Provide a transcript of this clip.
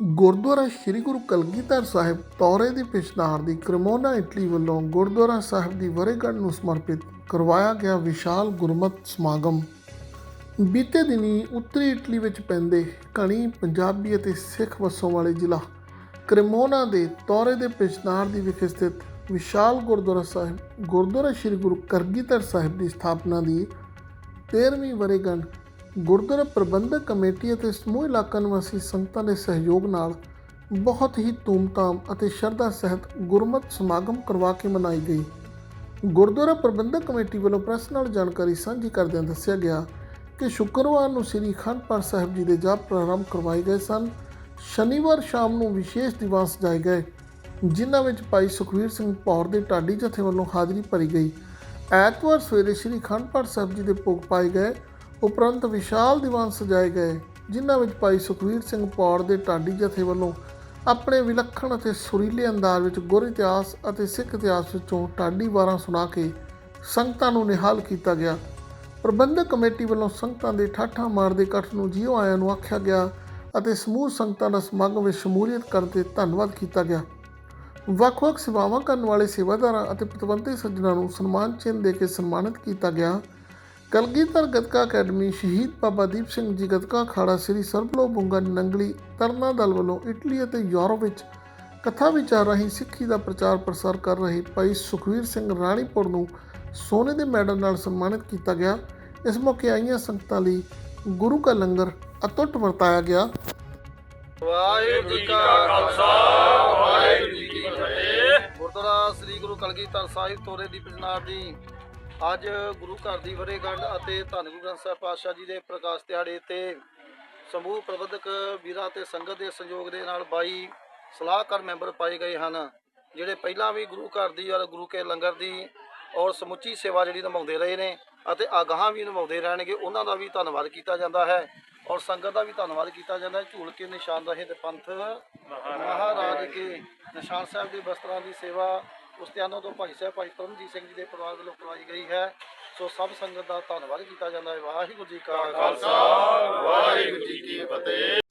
ਗੁਰਦੁਆਰਾ ਸ੍ਰੀ ਗੁਰੂ ਕਲਗੀਧਰ ਸਾਹਿਬ ਤੌਰੇ ਦੀ ਪਿਛਨਾਰ ਦੀ Cremona Italy ਵੱਲੋਂ ਗੁਰਦੁਆਰਾ ਸਾਹਿਬ ਦੀ ਵਰੇਗੰਢ ਨੂੰ ਸਮਰਪਿਤ ਕਰਵਾਇਆ ਗਿਆ ਵਿਸ਼ਾਲ ਗੁਰਮਤ ਸਮਾਗਮ। ਬੀਤੇ ਦਿਨੀ ਉੱਤਰੀ ਇਟਲੀ ਵਿੱਚ ਪੈਂਦੇ ਘਣੀ ਪੰਜਾਬੀ ਅਤੇ ਸਿੱਖ ਵਸੋਂ ਵਾਲੇ ਜ਼ਿਲ੍ਹਾ ਕ੍ਰਮੋਨਾ ਦੇ ਤੌਰੇ ਦੇ ਪਿਛਨਾਰ ਦੀ ਵਿਖੇ ਸਥਿਤ ਵਿਸ਼ਾਲ ਗੁਰਦੁਆਰਾ ਸਾਹਿਬ, ਗੁਰਦੁਆਰਾ ਸ੍ਰੀ ਗੁਰੂ ਕਲਗੀਧਰ ਸਾਹਿਬ ਦੀ ਸਥਾਪਨਾ ਦੀ 13ਵੀਂ ਵਰੇਗੰਢ ਗੁਰਦੁਆਰਾ ਪ੍ਰਬੰਧਕ ਕਮੇਟੀ ਅਤੇ ਸਮੂਹ ਇਲਾਕਾ ਨਿਵਾਸੀ ਸੰਗਤਾਂ ਦੇ ਸਹਿਯੋਗ ਨਾਲ ਬਹੁਤ ਹੀ ਧੂਮਧਾਮ ਅਤੇ ਸ਼ਰਧਾ ਸਹਿਤ ਗੁਰਮਤਿ ਸਮਾਗਮ ਕਰਵਾ ਕੇ ਮਨਾਈ ਗਈ। ਗੁਰਦੁਆਰਾ ਪ੍ਰਬੰਧਕ ਕਮੇਟੀ ਵੱਲੋਂ ਪ੍ਰੈਸ ਨਾਲ ਜਾਣਕਾਰੀ ਸਾਂਝੀ ਕਰਦਿਆਂ ਦੱਸਿਆ ਗਿਆ ਕਿ ਸ਼ੁੱਕਰਵਾਰ ਨੂੰ ਸ੍ਰੀ ਅਖੰਡ ਪਾਠ ਸਾਹਿਬ ਜੀ ਦੇ ਜਾਪ ਪ੍ਰਾਰੰਭ ਕਰਵਾਏ ਗਏ ਸਨ। ਸ਼ਨੀਵਾਰ ਸ਼ਾਮ ਨੂੰ ਵਿਸ਼ੇਸ਼ ਦੀਵਾਨ ਸਜਾਏ ਗਏ, ਜਿਨ੍ਹਾਂ ਵਿੱਚ ਭਾਈ ਸੁਖਵੀਰ ਸਿੰਘ ਪੌਰ ਦੇ ਢਾਡੀ ਜਥੇ ਵੱਲੋਂ ਹਾਜ਼ਰੀ ਭਰੀ ਗਈ। ਐਤਵਾਰ ਸਵੇਰੇ ਸ੍ਰੀ ਅਖੰਡ ਪਾਠ ਸਾਹਿਬ ਜੀ ਦੇ ਭੋਗ ਪਾਏ ਗਏ ਉਪਰੰਤ ਵਿਸ਼ਾਲ ਦੀਵਾਨ ਸਜਾਏ ਗਏ, ਜਿਨ੍ਹਾਂ ਵਿੱਚ ਭਾਈ ਸੁਖਵੀਰ ਸਿੰਘ ਪੌੜ ਦੇ ਢਾਡੀ ਜਥੇ ਵੱਲੋਂ ਆਪਣੇ ਵਿਲੱਖਣ ਅਤੇ ਸੁਰੀਲੇ ਅੰਦਾਜ਼ ਵਿੱਚ ਗੁਰ ਇਤਿਹਾਸ ਅਤੇ ਸਿੱਖ ਇਤਿਹਾਸ ਵਿੱਚੋਂ ਢਾਡੀ ਵਾਰਾਂ ਸੁਣਾ ਕੇ ਸੰਗਤਾਂ ਨੂੰ ਨਿਹਾਲ ਕੀਤਾ ਗਿਆ। ਪ੍ਰਬੰਧਕ ਕਮੇਟੀ ਵੱਲੋਂ ਸੰਗਤਾਂ ਦੇ ਠਾਠਾਂ ਮਾਰਦੇ ਇਕੱਠ ਨੂੰ ਜੀਓ ਆਇਆਂ ਨੂੰ ਆਖਿਆ ਗਿਆ ਅਤੇ ਸਮੂਹ ਸੰਗਤਾਂ ਦਾ ਸਮਾਗਮ ਵਿੱਚ ਸ਼ਮੂਲੀਅਤ ਕਰਨ ਤੇ ਧੰਨਵਾਦ ਕੀਤਾ ਗਿਆ। ਵੱਖ-ਵੱਖ ਸੇਵਾਵਾਂ ਕਰਨ ਵਾਲੇ ਸੇਵਾਦਾਰਾਂ ਅਤੇ ਪਤਵੰਤੇ ਸੱਜਣਾਂ ਨੂੰ ਸਨਮਾਨ ਚਿੰਨ੍ਹ ਦੇ ਕੇ ਸਨਮਾਨਿਤ ਕੀਤਾ ਗਿਆ ਕਲਗੀਧਰ ਗਤਕਾ ਅਕੈਡਮੀ ਸ਼ਹੀਦ ਬਾਬਾ ਦੀਪ ਸਿੰਘ ਜੀ ਗਤਕਾ ਅਖਾੜਾ ਸ੍ਰੀ ਸਰਬਲੋ ਬੁੰਗਾ ਨੰਗਲੀ ਤਰਨਾ ਦਲ ਵੱਲੋਂ ਇਟਲੀ ਅਤੇ ਯੂਰਪ ਵਿੱਚ ਕਥਾ ਵਿਚਾਰ ਰਾਹੀਂ ਸਿੱਖੀ ਦਾ ਪ੍ਰਚਾਰ ਪ੍ਰਸਾਰ ਕਰ ਰਹੇ ਭਾਈ ਸੁਖਵੀਰ ਸਿੰਘ ਰਾਣੀਪੁਰ ਨੂੰ ਸੋਨੇ ਦੇ ਮੈਡਲ ਨਾਲ ਸਨਮਾਨਿਤ ਕੀਤਾ ਗਿਆ। ਇਸ ਮੌਕੇ ਆਈਆਂ ਸੰਗਤਾਂ ਲਈ ਗੁਰੂ ਕਾ ਲੰਗਰ ਅਤੁੱਟ ਵਰਤਾਇਆ ਗਿਆ। ਵਾਹਿਗੁਰੂ ਜੀ ਕਾ ਖਾਲਸਾ, ਵਾਹਿਗੁਰੂ ਜੀ ਕੀ ਫਤਿਹ। ਗੁਰਦੁਆਰਾ ਸ੍ਰੀ ਗੁਰੂ ਕਲਗੀਧਰ ਸਾਹਿਬ ਤੋਰੇ ਦੀ ਪ੍ਰਜਨਾਰ ਦੀ ਅੱਜ ਗੁਰੂ ਘਰ ਦੀ ਵਰੇਗੰਢ ਅਤੇ ਧੰਨ ਗੁਰੂ ਗ੍ਰੰਥ ਸਾਹਿਬ ਪਾਤਸ਼ਾਹ ਜੀ ਦੇ ਪ੍ਰਕਾਸ਼ ਦਿਹਾੜੇ ਤੇ ਸਮੂਹ ਪ੍ਰਬੰਧਕ ਵੀਰਾਂ ਤੇ ਸੰਗਤ ਦੇ ਸੰਯੋਗ ਦੇ ਨਾਲ 22 ਸਲਾਹਕਾਰ ਮੈਂਬਰ ਪਾਏ ਗਏ ਹਨ, ਜਿਹੜੇ ਪਹਿਲਾਂ ਵੀ ਗੁਰੂ ਘਰ ਦੀ ਔਰ ਗੁਰੂ ਕੇ ਲੰਗਰ ਦੀ ਔਰ ਸਮੁੱਚੀ ਸੇਵਾ ਜਿਹੜੀ ਨਿਭਾਉਂਦੇ ਰਹੇ ਨੇ ਅਤੇ ਅਗਾਹਾਂ ਵੀ ਨਿਭਾਉਂਦੇ ਰਹਿਣਗੇ, ਉਹਨਾਂ ਦਾ ਵੀ ਧੰਨਵਾਦ ਕੀਤਾ ਜਾਂਦਾ ਹੈ ਔਰ ਸੰਗਤ ਦਾ ਵੀ ਧੰਨਵਾਦ ਕੀਤਾ ਜਾਂਦਾ ਹੈ। ਝੂਲ ਕੇ ਨਿਸ਼ਾਨ ਰਹੇ ਤੇ ਪੰਥ ਮਹਾਰਾਜ ਕੇ ਨਿਸ਼ਾਨ ਸਾਹਿਬ ਦੇ ਵਸਤਰਾਂ ਦੀ ਸੇਵਾ ਉਸਤਿਆਨੋਂ ਤੋਂ ਭਾਈ ਸਾਹਿਬ, ਭਾਈ ਪਰਮਜੀਤ ਸਿੰਘ ਜੀ ਦੇ ਪਰਿਵਾਰ ਵੱਲੋਂ ਕਰਵਾਈ ਗਈ ਹੈ। ਸੋ ਸਭ ਸੰਗਤ ਦਾ ਧੰਨਵਾਦ ਕੀਤਾ ਜਾਂਦਾ ਹੈ। ਵਾਹਿਗੁਰੂ ਜੀ ਕਾ ਖਾਲਸਾ। ਵਾਹਿਗੁਰੂ ਜੀ ਕੀ ਫਤਿਹ।